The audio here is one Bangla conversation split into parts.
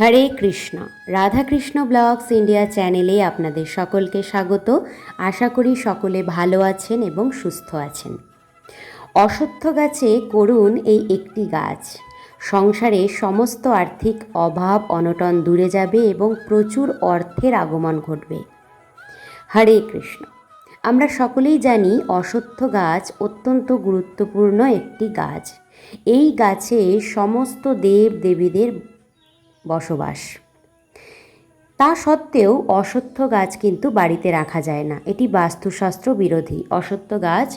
হরে কৃষ্ণ। রাধাকৃষ্ণ ব্লগস ইন্ডিয়া চ্যানেলে আপনাদের সকলকে স্বাগত। আশা করি সকলে ভালো আছেন এবং সুস্থ আছেন। অশ্বত্থ গাছে করুন এই একটি গাছ। সংসারে সমস্ত আর্থিক অভাব, অনটন দূরে যাবে এবং প্রচুর অর্থের আগমন ঘটবে। হরে কৃষ্ণ। আমরা সকলেই জানি অশ্বত্থ গাছ অত্যন্ত গুরুত্বপূর্ণ একটি গাছ। এই গাছে সমস্ত দেব দেবীদের বসবাস। তা সত্ত্বেও অসত্য গাছ কিন্তু বাড়িতে রাখা যায় না। এটি বাস্তুশাস্ত্র বিরোধী। অসত্য গাছ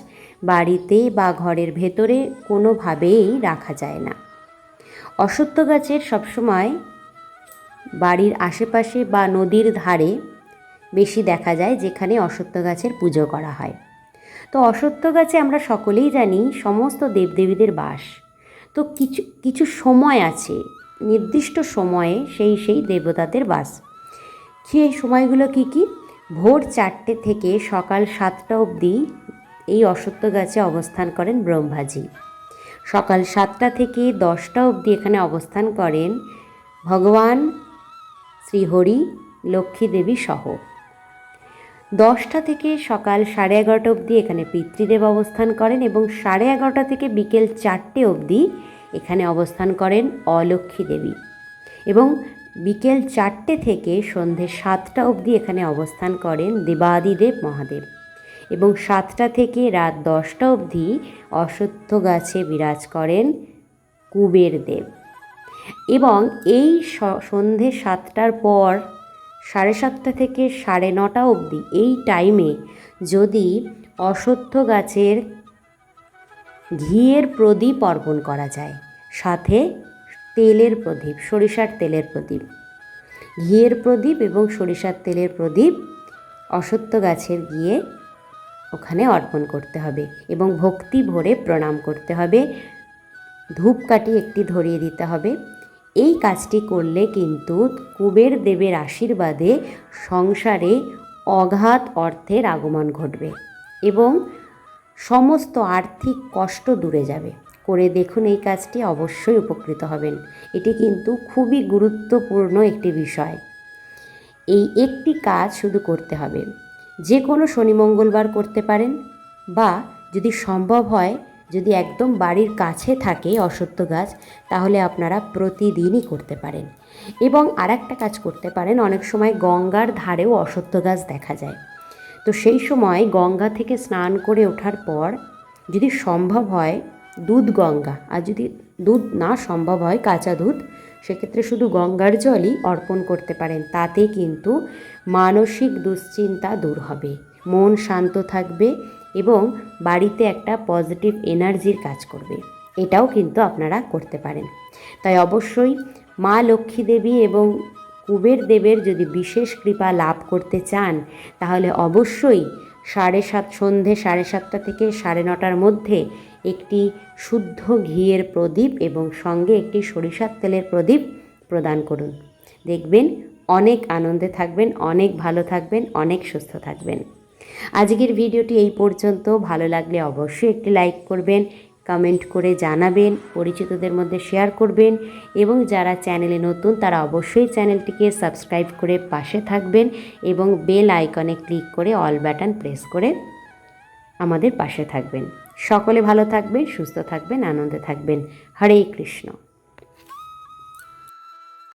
বাড়িতে বা ঘরের ভেতরে কোনোভাবেই রাখা যায় না। অসত্য গাছের সবসময় বাড়ির আশেপাশে বা নদীর ধারে বেশি দেখা যায়, যেখানে অসত্য গাছের পুজো করা হয়। তো অসত্য গাছে আমরা সকলেই জানি সমস্ত দেবদেবীদের বাস। তো কিছু কিছু সময় আছে নির্দিষ্ট সময়ে সেই সেই দেবতাদের বাস। সেই সময়গুলো কি কি? ভোর চারটে থেকে সকাল সাতটা অবধি এই অসত্য গাছে অবস্থান করেন ব্রহ্মাজি। সকাল সাতটা থেকে দশটা অবধি এখানে অবস্থান করেন ভগবান শ্রীহরি লক্ষ্মী দেবী সহ। দশটা থেকে সকাল সাড়ে এগারোটা অবধি এখানে পিতৃদেব অবস্থান করেন এবং সাড়ে এগারোটা থেকে বিকেল চারটে অবধি এখানে অবস্থান করেন অলক্ষ্মী দেবী। এবং বিকেল চারটে থেকে সন্ধে সাতটা অবধি এখানে অবস্থান করেন দেবাদিদেব মহাদেব। এবং সাতটা থেকে রাত দশটা অবধি অশ্বত্থ গাছে বিরাজ করেন কুবের দেব। এবং এই সন্ধে সাতটার পর সাড়ে সাতটা থেকে সাড়ে নটা অবধি এই টাইমে যদি অশ্বত্থ গাছের ঘিয়ের প্রদীপ অর্পণ করা যায়। সাথে তেলের প্রদীপ, সরিষার তেলের প্রদীপ। ঘিয়ের প্রদীপ এবং সরিষার তেলের প্রদীপ অসত্য গাছের গিয়ে ওখানে অর্পণ করতে হবে এবং ভক্তি ভরে প্রণাম করতে হবে। ধূপকাঠি একটি ধরিয়ে দিতে হবে। এই কাজটি করলে কিন্তু কুবের দেবের আশীর্বাদে সংসারে অগাধ অর্থের আগমন ঘটবে এবং সমস্ত আর্থিক কষ্ট দূরে যাবে। করে দেখুন এই কাজটি অবশ্যই উপকৃত হবেন। এটি কিন্তু খুবই গুরুত্বপূর্ণ একটি বিষয়। এই একটি কাজ শুধু করতে হবে। যে কোনো শনি মঙ্গলবার করতে পারেন বা যদি সম্ভব হয়, যদি একদম বাড়ির কাছে থাকে অসত্য গাছ, তাহলে আপনারা প্রতিদিনই করতে পারেন। এবং আর একটা কাজ করতে পারেন, অনেক সময় গঙ্গার ধারেও অসত্য গাছ দেখা যায়। তো সেই সময় গঙ্গা থেকে স্নান করে ওঠার পর যদি সম্ভব হয় দুধ গঙ্গা, আর যদি দুধ না সম্ভব হয় কাঁচা দুধ, সেক্ষেত্রে শুধু গঙ্গার জলই অর্পণ করতে পারেন। তাতে কিন্তু মানসিক দুশ্চিন্তা দূর হবে, মন শান্ত থাকবে এবং বাড়িতে একটা পজিটিভ এনার্জির কাজ করবে। এটাও কিন্তু আপনারা করতে পারেন। তাই অবশ্যই মা লক্ষ্মী দেবী এবং কুবের দেবের যদি বিশেষ কৃপা লাভ করতে চান, তাহলে অবশ্যই সাড়ে সাত সন্ধে সাড়ে সাতটা থেকে সাড়ে নটার মধ্যে একটি শুদ্ধ ঘিয়ের প্রদীপ এবং সঙ্গে একটি সরিষার তেলের প্রদীপ প্রদান করুন। দেখবেন অনেক আনন্দে থাকবেন, অনেক ভালো থাকবেন, অনেক সুস্থ থাকবেন। আজকের ভিডিওটি এই পর্যন্ত। ভালো লাগলে অবশ্যই একটি লাইক করবেন কমেন্ট করে জানাবেন, পরিচিতদের মধ্যে শেয়ার করবেন এবং যারা চ্যানেলে নতুন তারা অবশ্যই চ্যানেলটিকে সাবস্ক্রাইব করে পাশে থাকবেন এবং বেল আইকনে ক্লিক করে অল বাটন প্রেস করে আমাদের পাশে থাকবেন। সকলে ভালো থাকবেন, সুস্থ থাকবেন, আনন্দে থাকবেন। হরে কৃষ্ণ।